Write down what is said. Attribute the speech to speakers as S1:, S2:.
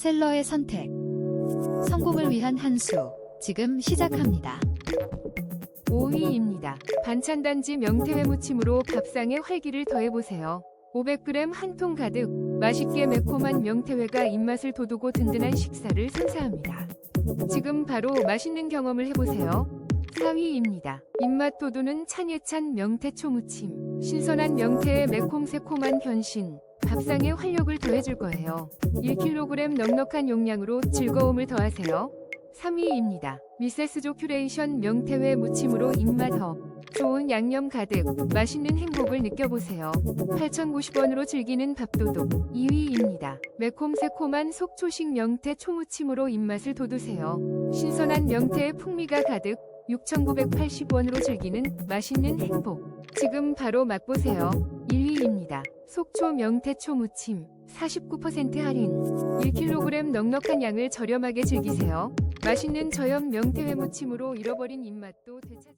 S1: 셀러의 선택. 성공을 위한 한 수. 지금 시작합니다.
S2: 5위입니다. 반찬단지 명태회 무침으로 밥상에 활기를 더해보세요. 500g 한 통 가득 맛있게 매콤한 명태회가 입맛을 돋우고 든든한 식사를 선사합니다. 지금 바로 맛있는 경험을 해보세요. 4위입니다. 입맛 돋우는 찬예찬 명태초 무침. 신선한 명태의 매콤 새콤한 변신. 밥상에 활력을 더해줄 거예요. 1kg 넉넉한 용량으로 즐거움을 더하세요. 3위입니다. 미세스조 큐레이션 명태회 무침으로 입맛 업. 좋은 양념 가득, 맛있는 행복을 느껴보세요. 8,090원으로 즐기는 밥도둑 2위입니다. 매콤 새콤한 속초식 명태 초무침으로 입맛을 돋우세요. 신선한 명태의 풍미가 가득, 6,980원으로 즐기는 맛있는 행복. 지금 바로 맛보세요. 1위입니다. 속초 명태초 무침 49% 할인 1kg 넉넉한 양을 저렴하게 즐기세요. 맛있는 저염 명태회 무침으로 잃어버린 입맛도 되찾